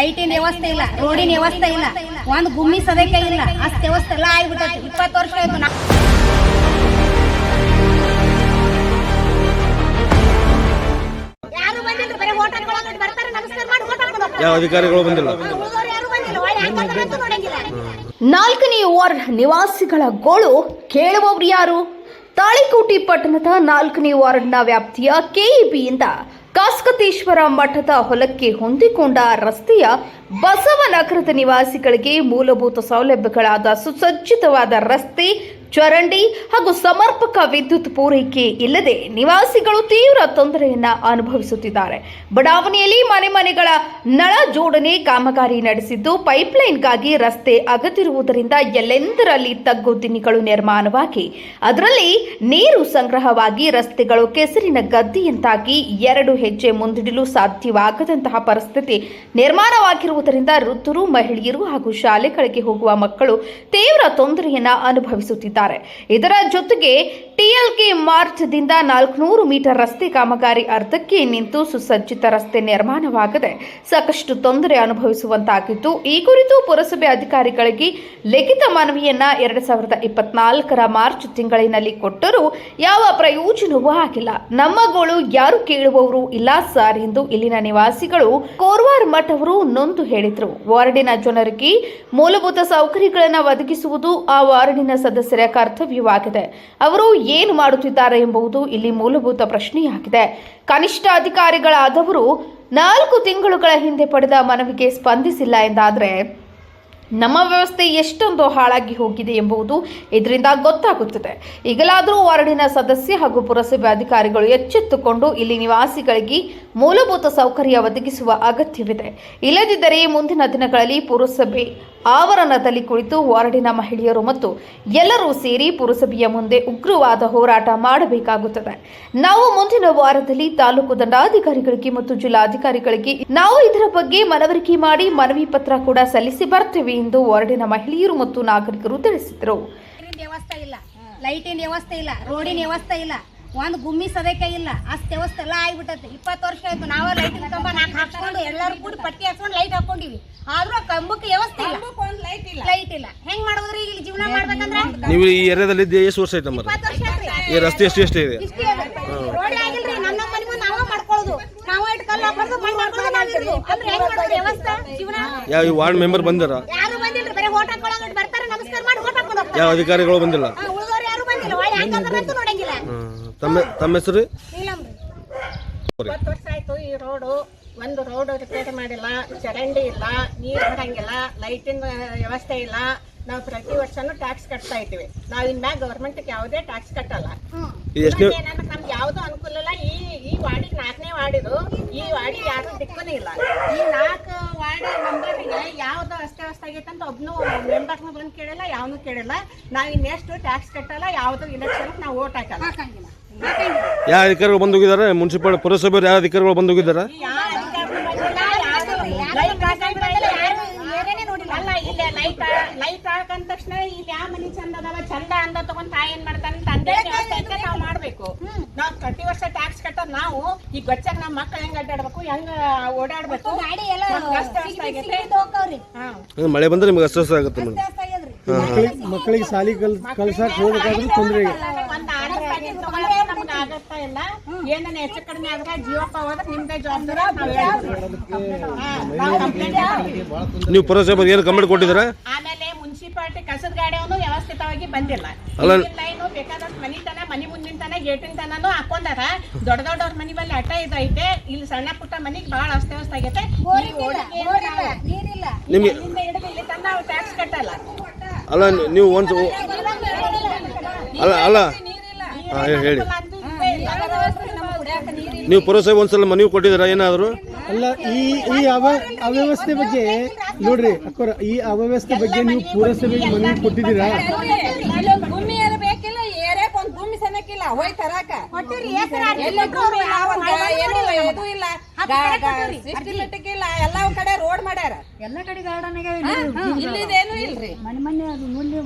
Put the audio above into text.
ಲೈಟಿನ ವ್ಯವಸ್ಥೆ ಇಲ್ಲ ರೋಡಿನ ವ್ಯವಸ್ಥೆ ಇಲ್ಲ ಒಂದ್ ಗುಮ್ಮಿ ಸದಕ್ಕೆ ಇಲ್ಲ ಅಷ್ಟು ವ್ಯವಸ್ಥೆ ಎಲ್ಲ ಆಗ್ಬಿಟ್ಟೈತಿ ಇಪ್ಪತ್ತು ವರ್ಷ ಆಯ್ತು ನಾ ಯಾರು ಬಂದಿಲ್ಲ ಬರೀ ಓಟ್ ಹಾಕೊಳ್ಳೋದು ಬರ್ತಾರೆ ನಮಸ್ಕಾರ ಮಾಡಿ ಓಟ್ ಹಾಕೊಂಡು ಯಾವ ಅಧಿಕಾರಿಗಳು ಬಂದಿಲ್ಲ? ಯಾರು ಬಂದಿಲ್ಲ ಒಳ್ಳೆ ಹಾಕೋದ್ರಂತೂ ನೋಡಂಗಿಲ್ಲ. ನಾಲ್ಕನೇ ವಾರ್ಡ್ ನಿವಾಸಿಗಳ ಗೋಳು ಕೇಳುವವರು ಯಾರು? ತಾಳಿಕೋಟಿ ಪಟ್ಟಣದ ನಾಲ್ಕನೇ ವಾರ್ಡ್ನ ವ್ಯಾಪ್ತಿಯ ಕೆಇಬಿಯಿಂದ ಕಾಸ್ಕತೇಶ್ವರ ಮಠದ ಹೊಲಕ್ಕೆ ಹೊಂದಿಕೊಂಡ ರಸ್ತೆಯ ಬಸವನಗರದ ನಿವಾಸಿಗಳಿಗೆ ಮೂಲಭೂತ ಸೌಲಭ್ಯಗಳಾದ ಸುಸಜ್ಜಿತವಾದ ರಸ್ತೆ ಚರಂಡಿ ಹಾಗೂ ಸಮರ್ಪಕ ವಿದ್ಯುತ್ ಪೂರೈಕೆ ಇಲ್ಲದೆ ನಿವಾಸಿಗಳು ತೀವ್ರ ತೊಂದರೆಯನ್ನ ಅನುಭವಿಸುತ್ತಿದ್ದಾರೆ. ಬಡಾವಣೆಯಲ್ಲಿ ಮನೆ ಮನೆಗಳ ನಳ ಜೋಡಣೆ ಕಾಮಗಾರಿ ನಡೆಸಿದ್ದು, ಪೈಪ್ಲೈನ್ಗಾಗಿ ರಸ್ತೆ ಅಗತಿರುವುದರಿಂದ ಎಲ್ಲೆಂದರಲ್ಲಿ ತಗ್ಗು ದಿನಿಗಳು ನಿರ್ಮಾಣವಾಗಿ, ಅದರಲ್ಲಿ ನೀರು ಸಂಗ್ರಹವಾಗಿ ರಸ್ತೆಗಳು ಕೆಸರಿನ ಗದ್ದೆಯಂತಾಗಿ ಎರಡು ಹೆಜ್ಜೆ ಮುಂದಿಡಲು ಸಾಧ್ಯವಾಗದಂತಹ ಪರಿಸ್ಥಿತಿ ನಿರ್ಮಾಣವಾಗಿರುವುದರಿಂದ ವೃದ್ಧರು, ಮಹಿಳೆಯರು ಹಾಗೂ ಶಾಲೆಗಳಿಗೆ ಹೋಗುವ ಮಕ್ಕಳು ತೀವ್ರ ತೊಂದರೆಯನ್ನ ಅನುಭವಿಸುತ್ತಿದ್ದಾರೆ. ಇದರ ಜೊತೆಗೆ ಟಿಎಲ್ಕೆ ಮಾರ್ಚ್ದಿಂದ ನಾಲ್ಕುನೂರು ಮೀಟರ್ ರಸ್ತೆ ಕಾಮಗಾರಿ ಅರ್ಧಕ್ಕೆ ನಿಂತು ಸುಸಜ್ಜಿತ ರಸ್ತೆ ನಿರ್ಮಾಣವಾಗದೆ ಸಾಕಷ್ಟು ತೊಂದರೆ ಅನುಭವಿಸುವಂತಾಗಿದ್ದು ಈ ಕುರಿತು ಪುರಸಭೆ ಅಧಿಕಾರಿಗಳಿಗೆ ಲಿಖಿತ ಮನವಿಯನ್ನ ಎರಡ್ ಸಾವಿರದ ಇಪ್ಪತ್ನಾಲ್ಕರ ಮಾರ್ಚ್ ತಿಂಗಳಿನಲ್ಲಿ ಕೊಟ್ಟರೂ ಯಾವ ಪ್ರಯೋಜನವೂ ಆಗಿಲ್ಲ. ನಮ್ಮ ಗೋಳು ಯಾರು ಕೇಳುವವರು ಇಲ್ಲ ಸರ್ ಎಂದು ಇಲ್ಲಿನ ನಿವಾಸಿಗಳು ಕೋರ್ವಾರ್ ಮಠ್ ಅವರು ನೊಂದು ಹೇಳಿದರು. ವಾರ್ಡಿನ ಜನರಿಗೆ ಮೂಲಭೂತ ಸೌಕರ್ಯಗಳನ್ನು ಒದಗಿಸುವುದು ಆ ವಾರ್ಡಿನ ಸದಸ್ಯರ ಕರ್ತವ್ಯವಾಗಿದೆ. ಅವರು ಏನು ಮಾಡುತ್ತಿದ್ದಾರೆ ಎಂಬುದು ಇಲ್ಲಿ ಮೂಲಭೂತ ಪ್ರಶ್ನೆಯಾಗಿದೆ. ಕನಿಷ್ಠ ಅಧಿಕಾರಿಗಳಾದವರು ನಾಲ್ಕು ತಿಂಗಳುಗಳ ಹಿಂದೆ ಪಡೆದ ಮನವಿಗೆ ಸ್ಪಂದಿಸಿಲ್ಲ ಎಂದಾದರೆ ನಮ್ಮ ವ್ಯವಸ್ಥೆ ಎಷ್ಟೊಂದು ಹಾಳಾಗಿ ಹೋಗಿದೆ ಎಂಬುದು ಇದರಿಂದ ಗೊತ್ತಾಗುತ್ತದೆ. ಈಗಲಾದರೂ ವಾರ್ಡಿನ ಸದಸ್ಯ ಹಾಗೂ ಪುರಸಭೆ ಅಧಿಕಾರಿಗಳು ಎಚ್ಚೆತ್ತುಕೊಂಡು ಇಲ್ಲಿ ನಿವಾಸಿಗಳಿಗೆ ಮೂಲಭೂತ ಸೌಕರ್ಯ ಒದಗಿಸುವ ಅಗತ್ಯವಿದೆ. ಇಲ್ಲದಿದ್ದರೆ ಮುಂದಿನ ದಿನಗಳಲ್ಲಿ ಪುರಸಭೆ ಆವರಣದಲ್ಲಿ ಕುಳಿತು ವಾರ್ಡಿನ ಮಹಿಳೆಯರು ಮತ್ತು ಎಲ್ಲರೂ ಸೇರಿ ಪುರಸಭೆಯ ಮುಂದೆ ಉಗ್ರವಾದ ಹೋರಾಟ ಮಾಡಬೇಕಾಗುತ್ತದೆ. ನಾವು ಮುಂದಿನ ವಾರದಲ್ಲಿ ತಾಲೂಕು ದಂಡಾಧಿಕಾರಿಗಳಿಗೆ ಮತ್ತು ಜಿಲ್ಲಾಧಿಕಾರಿಗಳಿಗೆ ನಾವು ಇದರ ಬಗ್ಗೆ ಮನವರಿಕೆ ಮಾಡಿ ಮನವಿ ಪತ್ರ ಕೂಡ ಸಲ್ಲಿಸಿ ಬರ್ತೇವೆ ಎಂದು ವಾರ್ಡಿನ ಮಹಿಳೆಯರು ಮತ್ತು ನಾಗರಿಕರು ತಿಳಿಸಿದರು. ಲೈಟಿನ ವ್ಯವಸ್ಥೆ ಇಲ್ಲ. ರೋಡಿನ ವ್ಯವಸ್ಥೆ ಇಲ್ಲ. ಒಂದ್ ಗುಮ್ಮಿ ಸದಕ್ಕೆ ಇಲ್ಲ. ಅಷ್ಟು ವ್ಯವಸ್ಥೆ ಎಲ್ಲ ಆಗ್ಬಿಟ್ಟೈತಿ. ಇಪ್ಪತ್ತು ವರ್ಷ ಆಯ್ತು ನಾವೇ ಲೈಟಿನ ಕಂಬ ನಾಲ್ಕು ಹಾಕೊಂಡು ಎಲ್ಲರೂ ಕೂಡಿ ಪಟ್ಟಿ ಹಾಕೊಂಡು ಲೈಟ್ ಹಾಕೊಂಡಿವಿ ಆದ್ರೂ ಆ ಕಂಬಕ್ಕೆ ವ್ಯವಸ್ಥೆ ಇಲ್ಲ. ಲೈಟ್ ಇಲ್ಲ. ಹೆಂಗ್ ಮಾಡೋದ್ರಿ ಇಲ್ಲಿ ಜೀವನ ಮಾಡ್ಬೇಕಂದ್ರೆ? ನೀವು ಈ ಏರಿಯಾದಲ್ಲಿ ಇದ್ದ ಎಷ್ಟು ವರ್ಷ ಆಯ್ತಮ್ಮ ಇಪ್ಪತ್ತು ವರ್ಷ ಈ ರಸ್ತೆ ಎಷ್ಟು ಎಷ್ಟು ಇದೆ? ಇಷ್ಟೇ ಅದ. ರೋಡ್ ಆಗಿಲ್ರಿ. ನಮ್ಮ ನಮ್ಮ ಮನೆ ಮುಂದೆ ನಾವ ಮಾಡ್ಕೊಳ್ಳೋದು. ನಾವು ಇಟ್ಟು ಕಲ್ಲು ಹಾಕೋದು ಮಣ್ಣು ಹಾಕೋದು ಮಾಡ್ತಿದ್ವಿ. ಅಂದ್ರೆ ಹೆಂಗ್ ಮಾಡೋದು ವ್ಯವಸ್ಥೆ ಜೀವನ? ಯಾವ ಈ ವಾರ್ಡ್ ಮೆಂಬರ್ ಬಂದಾರ? ಯಾರು ಬಂದಿಲ್ಲ ಬರೀ ಓಟ್ ಬರ್ತಾರೆ. ನಮಸ್ಕಾರ ಮಾಡಿ ಓಟ್ ಹಾಕೊಂಡು ಹೋಗ್ತಾರೆ. ಯಾವ ಅಧಿಕಾರಿಗಳು ಬಂದಿಲ್ಲ? ಹಾ, ಉಳ್ದೋರು ಯಾರು ಬಂದಿಲ್ಲ. ಒಳ್ಳೆ ನೋಡಂಗಿಲ್ಲ. ತಮ್ಮ ತಮ್ಮ ಹೆಸರು? ಇಪ್ಪತ್ತು ವರ್ಷ ಆಯ್ತು ಈ ರೋಡು ಒಂದು ರೋಡ್ ರಿಪೇರಿ ಮಾಡಿಲ್ಲ. ಚರಂಡಿ ಇಲ್ಲ ನೀರು ಬರಂಗಿಲ್ಲ ಲೈಟಿನ ವ್ಯವಸ್ಥೆ ಇಲ್ಲ. ನಾವು ಪ್ರತಿ ವರ್ಷನೂ ಟ್ಯಾಕ್ಸ್ ಕಟ್ತಾ ಇದ್ದೀವಿ. ನಾವು ಇನ್ಮ್ಯಾಗ ಗೌರ್ಮೆಂಟ್ಗೆ ಯಾವುದೇ ಟ್ಯಾಕ್ಸ್ ಕಟ್ಟಲ್ಲ. ಏನಂದ್ರೆ ನಮ್ಗೆ ಯಾವುದೂ ಅನುಕೂಲ ಇಲ್ಲ. ಈ ಈ ವಾರ್ಡಿಗೆ ನಾಲ್ಕನೇ ವಾರ್ಡಿದು ಈ ವಾರ್ಡಿಗೆ ಯಾರು ದಿಕ್ಕನೇ ಇಲ್ಲ. ಈ ನಾಲ್ಕು ವಾರ್ಡ್ ಮೆಂಬರ್ಗೆ ಯಾವ್ದು ಅಷ್ಟೇ ಆಗೈತೆ ಅಂತ ಒಬ್ನು ಮೆಂಬರ್ನು ಬಂದು ಕೇಳಿಲ್ಲ ಯಾವನು ಕೇಳಿಲ್ಲ. ನಾವು ಇನ್ನೆಷ್ಟು ಟ್ಯಾಕ್ಸ್ ಕಟ್ಟಲ್ಲ ಯಾವ್ದು ಇಲೆಕ್ಷನ್ ನಾವು ಓಟ್ ಹಾಕಲ್ಲ. ಯಾವ ಅಧಿಕಾರಿಗಳು ಬಂದು ಹೋಗಿದ್ದಾರೆ ಮುನ್ಸಿಪಲ್ ಪುರಸಭೆಯವರು ಯಾವ ಅಧಿಕಾರಿಗಳು ಬಂದು ಹೋಗಿದ್ದಾರೆ ಲೈಟ್ ಏನೇನೇ ನೋಡಿಲ್ಲ. ಅಲ್ಲ ಇಲ್ಲಿ ಲೈಟ್ ಲೈಟ್ ಹಾಕಂದ ತಕ್ಷಣ ಇಲ್ಲಿ ಯಾವ ಮನಿ ಚಂದ ಅದಾವ ಚಂದ ಅಂದ ತಗೊಂಡ್ ತಾಯಿ ಏನ್ ಮಾಡ್ತಾನೆ? ತಂದೆ ಮಾಡ್ಬೇಕು. ನಾವ್ ಪ್ರತಿ ವರ್ಷ ನಾವು ಈ ಗೊಚ್ಚಾಗ ನಮ್ಮ ಮಕ್ಕಳು ಹೆಂಗ್ ಅಡ್ಡಾಡ್ಬೇಕು ಹೆಂಗ ಓಡಾಡ್ಬೇಕು? ಗಾಡಿ ಎಲ್ಲ ಮಳೆ ಬಂದ್ರೆ ನಿಮ್ಗೆ ಅಸ್ವಸ್ಥ ಆಗುತ್ತೆ ಮೇಡಮ್ ಮಕ್ಕಳಿಗೆ ಶಾಲಿ ಕಲ್ ಕಲ್ಸಕ್ ಹೋಗ್ಬೇಕಾದ್ರೂ ತೊಂದರೆ ಆಗತ್ತಾ ಇಲ್ಲ. ಏನೇನ್ ಹೆಚ್ಚು ಕಡಿಮೆ ಆದ್ರೆ ಜೀವಪ್ಪ ಹೋದ್ರೆ ನಿಮ್ದೇ ಜವಾಬ್ದಾರಿ ಕಂಪ್ಲೇಂಟ್ ನೀವು ಪುರಸಭೆ ಏನು ಕಂಪ್ಲೇಂಟ್ ಕೊಟ್ಟಿದ್ದೀರಾ? ಆಮೇಲೆ ಮುನ್ಸಿಪಾಲಿಟಿ ಕಸದ ಗಾಡಿಯವನು ವ್ಯವಸ್ಥಿತವಾಗಿ ಬಂದಿಲ್ಲ. ಲೈನು ಬೇಕಾದಷ್ಟು ಮನಿ ತನ ಮನಿ ಮುಂದಿನ ತನ ಗೇಟಿನ ತನನು ಹಾಕೊಂಡಾರ. ದೊಡ್ಡ ದೊಡ್ಡವ್ರ ಮನಿ ಬಲ್ಲಿ ಅಟ ಇದೈತೆ. ಇಲ್ಲಿ ಸಣ್ಣ ಪುಟ್ಟ ಮನಿಗ್ ಬಹಳ ವ್ಯವಸ್ಥೆ ಆಗೈತೆ. ಇಲ್ಲಿ ಟ್ಯಾಕ್ಸ್ ಕಟ್ಟಲ್ಲ. ಅಲ್ಲ ನೀವು ಒಂದು ಅಲ್ಲ ಅಲ್ಲ. ಹೇಳಿ. ನೀವು ಪುರಸಭೆ ಒಂದ್ಸಲ ಮನವಿ ಕೊಟ್ಟಿದ್ದೀರಾ ಏನಾದರೂ? ಅಲ್ಲ ಈ ಈ ಅವ್ಯವಸ್ಥೆ ಬಗ್ಗೆ ನೋಡ್ರಿ ಅಕ್ಕೋರ ಈ ಅವ್ಯವಸ್ಥೆ ಬಗ್ಗೆ ನೀವು ಪುರಸಭೆಗೆ ಮನವಿ ಕೊಟ್ಟಿದ್ದೀರಾ? ಅಲ್ಲೊಂದ್ ಭೂಮಿ ಏರ ಬೇಕಿಲ್ಲ ಏರಿಯಾಕ್ ಒಂದ್ ಭೂಮಿ ಸನಕಿಲ್ಲ ಹೋಯ್ ತರಾಕ. ಎಲ್ಲ ಭೂಮಿ ಯಾವಂದ ಏನು ಇದು ಇಲ್ಲ. ಸಿಸ್ಟಮೆಟಿಕ್ ಇಲ್ಲ ಎಲ್ಲ ಒಂದ್ ಕಡೆ ರೋಡ್ ಮಾಡ್ಯಾರ. ಎಲ್ಲ ಕಡೆ ಗಾರ್ಡನ್ ಇಲ್ಲಿದೇನು ಇಲ್ರಿ. ಮನೆ ಮನೆ ಅದು ಮುಂದೆ